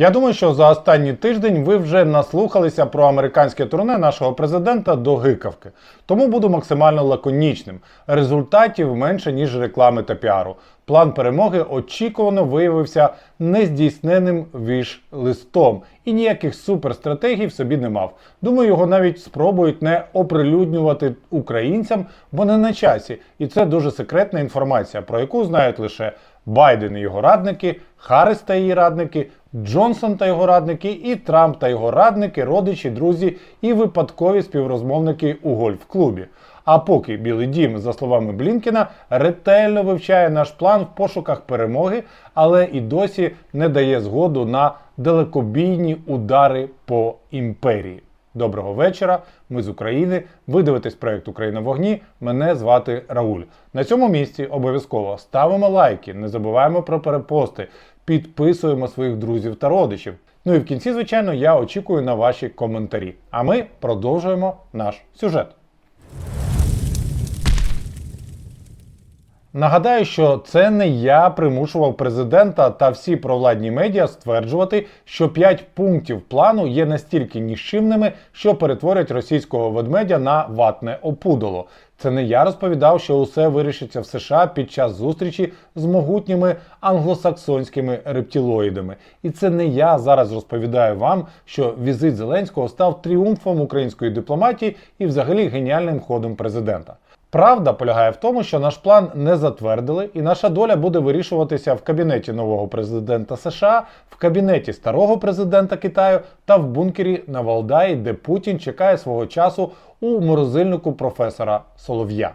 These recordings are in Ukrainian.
Я думаю, що за останній тиждень ви вже наслухалися про американське турне нашого президента до гикавки. Тому буду максимально лаконічним. Результатів менше, ніж реклами та піару. План перемоги очікувано виявився нездійсненним віж листом і ніяких суперстратегій в собі не мав. Думаю, його навіть спробують не оприлюднювати українцям, бо не на часі. І це дуже секретна інформація, про яку знають лише Байден і його радники, Харріс та її радники, Джонсон та його радники, і Трамп та його радники, родичі, друзі і випадкові співрозмовники у гольф-клубі. А поки Білий Дім, за словами Блінкена, ретельно вивчає наш план в пошуках перемоги, але і досі не дає згоду на далекобійні удари по імперії. Доброго вечора. Ми з України. Ви дивитесь проект Україна в вогні. Мене звати Рауль. На цьому місці обов'язково ставимо лайки, не забуваємо про перепости, підписуємо своїх друзів та родичів. Ну і в кінці, звичайно, я очікую на ваші коментарі. А ми продовжуємо наш сюжет. Нагадаю, що це не я примушував президента та всі провладні медіа стверджувати, що 5 пунктів плану є настільки нищимними, що перетворять російського ведмедя на ватне опудоло. Це не я розповідав, що усе вирішиться в США під час зустрічі з могутніми англосаксонськими рептилоїдами. І це не я зараз розповідаю вам, що візит Зеленського став тріумфом української дипломатії і взагалі геніальним ходом президента. Правда полягає в тому, що наш план не затвердили, і наша доля буде вирішуватися в кабінеті нового президента США, в кабінеті старого президента Китаю та в бункері на Валдаї, де Путін чекає свого часу у морозильнику професора Солов'я.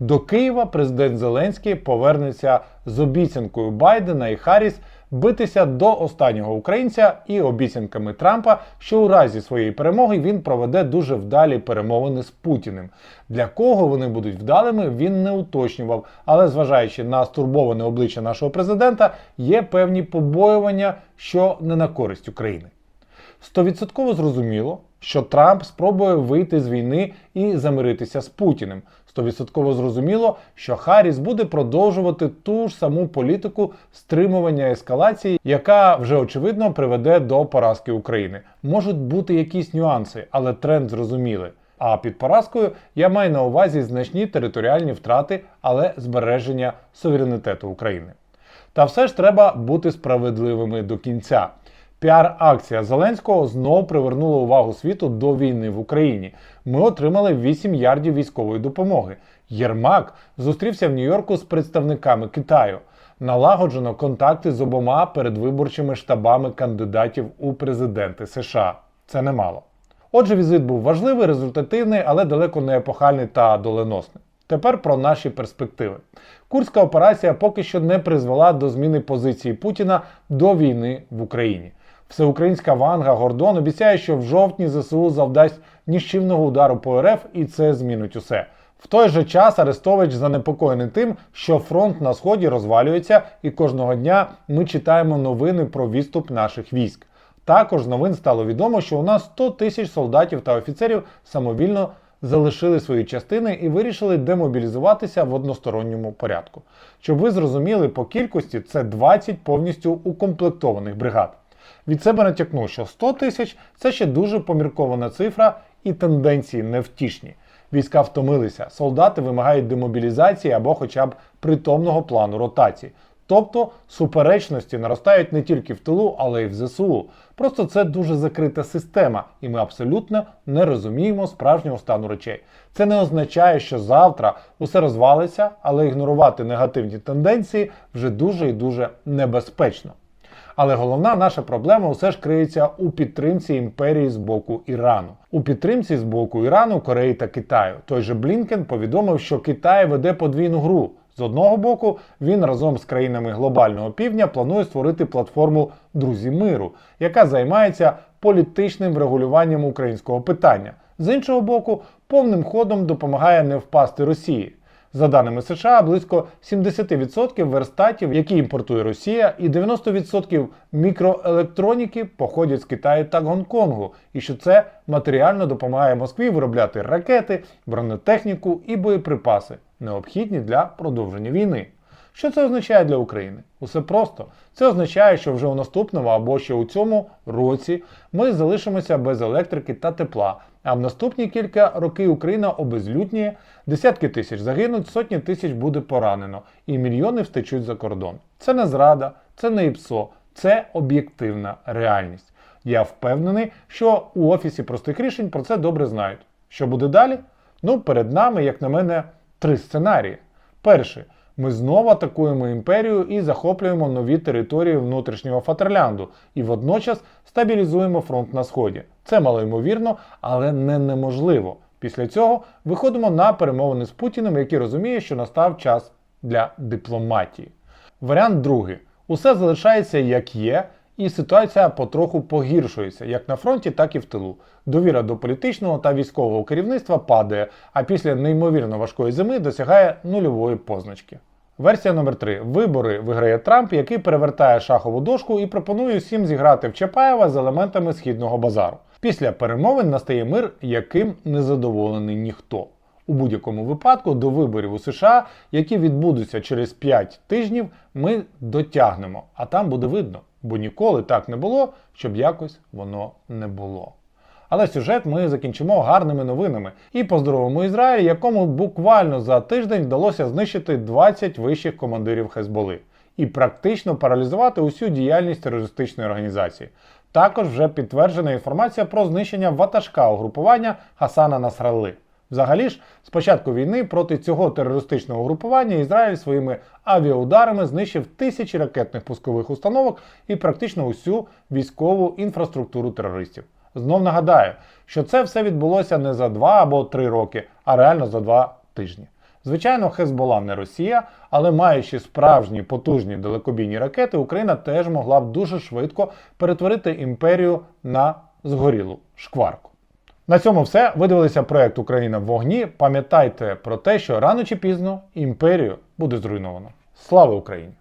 До Києва президент Зеленський повернеться з обіцянкою Байдена і Харріс битися до останнього українця і обіцянками Трампа, що у разі своєї перемоги він проведе дуже вдалі перемовини з Путіним. Для кого вони будуть вдалими, він не уточнював. Але зважаючи на стурбоване обличчя нашого президента, є певні побоювання, що не на користь України. Стовідсотково зрозуміло, що Трамп спробує вийти з війни і замиритися з Путіним. Стовідсотково зрозуміло, що Харріс буде продовжувати ту ж саму політику стримування ескалації, яка вже очевидно приведе до поразки України. Можуть бути якісь нюанси, але тренд зрозумілий. А під поразкою я маю на увазі значні територіальні втрати, але збереження суверенітету України. Та все ж треба бути справедливими до кінця. Піар-акція Зеленського знову привернула увагу світу до війни в Україні. Ми отримали 8 ярдів військової допомоги. Єрмак зустрівся в Нью-Йорку з представниками Китаю. Налагоджено контакти з обома передвиборчими штабами кандидатів у президенти США. Це немало. Отже, візит був важливий, результативний, але далеко не епохальний та доленосний. Тепер про наші перспективи. Курська операція поки що не призвела до зміни позиції Путіна до війни в Україні. Всеукраїнська Ванга Гордон обіцяє, що в жовтні ЗСУ завдасть ніщівного удару по РФ, і це змінить усе. В той же час Арестович занепокоєний тим, що фронт на сході розвалюється, і кожного дня ми читаємо новини про відступ наших військ. Також з новин стало відомо, що у нас 100 тисяч солдатів та офіцерів самовільно залишили свої частини і вирішили демобілізуватися в односторонньому порядку. Щоб ви зрозуміли, по кількості це 20 повністю укомплектованих бригад. Від себе натякну, що 100 тисяч це ще дуже поміркована цифра і тенденції невтішні. Війська втомилися, солдати вимагають демобілізації або хоча б притомного плану ротації. Тобто суперечності наростають не тільки в тилу, але й в ЗСУ. Просто це дуже закрита система, і ми абсолютно не розуміємо справжнього стану речей. Це не означає, що завтра усе розвалиться, але ігнорувати негативні тенденції вже дуже і дуже небезпечно. Але головна наша проблема усе ж криється у підтримці імперії з боку Ірану. У підтримці з боку Ірану, Кореї та Китаю. Той же Блінкен повідомив, що Китай веде подвійну гру. З одного боку, він разом з країнами глобального півдня планує створити платформу Друзі миру, яка займається політичним врегулюванням українського питання. З іншого боку, повним ходом допомагає не впасти Росії. За даними США, близько 70% верстатів, які імпортує Росія, і 90% мікроелектроніки походять з Китаю та Гонконгу, і що це матеріально допомагає Москві виробляти ракети, бронетехніку і боєприпаси, необхідні для продовження війни. Що це означає для України? Усе просто. Це означає, що вже у наступному або ще у цьому році ми залишимося без електрики та тепла. А в наступні кілька років Україна обезлюдніє, десятки тисяч загинуть, сотні тисяч буде поранено, і мільйони втечуть за кордон. Це не зрада, це не ІПСО, це об'єктивна реальність. Я впевнений, що у офісі простих рішень про це добре знають. Що буде далі? Ну, перед нами, як на мене, три сценарії. Перший. Ми знову атакуємо імперію і захоплюємо нові території внутрішнього Фатерлянду і водночас стабілізуємо фронт на сході. Це малоймовірно, але не неможливо. Після цього виходимо на перемовини з Путіним, який розуміє, що настав час для дипломатії. Варіант другий: усе залишається як є, і ситуація потроху погіршується як на фронті, так і в тилу. Довіра до політичного та військового керівництва падає, а після неймовірно важкої зими досягає нульової позначки. Версія номер 3 Вибори виграє Трамп, який перевертає шахову дошку і пропонує всім зіграти в Чапаєва з елементами східного базару. Після перемовин настає мир, яким не задоволений ніхто. У будь-якому випадку до виборів у США, які відбудуться через 5 тижнів, ми дотягнемо, а там буде видно, бо ніколи так не було, щоб якось воно не було. Але сюжет ми закінчимо гарними новинами і поздоровимо Ізраїль, якому буквально за тиждень вдалося знищити 20 вищих командирів Хезболи і практично паралізувати усю діяльність терористичної організації. Також вже підтверджена інформація про знищення ватажка угрупування Хасана Насралли. Взагалі ж, з початку війни проти цього терористичного угрупування Ізраїль своїми авіаударами знищив тисячі ракетних пускових установок і практично усю військову інфраструктуру терористів. Знов нагадаю, що це все відбулося не за два або три роки, а реально за два тижні. Звичайно, Хезбола не Росія, але маючи справжні потужні далекобійні ракети, Україна теж могла б дуже швидко перетворити імперію на згорілу шкварку. На цьому все. Ви дивилися проект Україна в вогні. Пам'ятайте про те, що рано чи пізно імперію буде зруйновано. Слава Україні!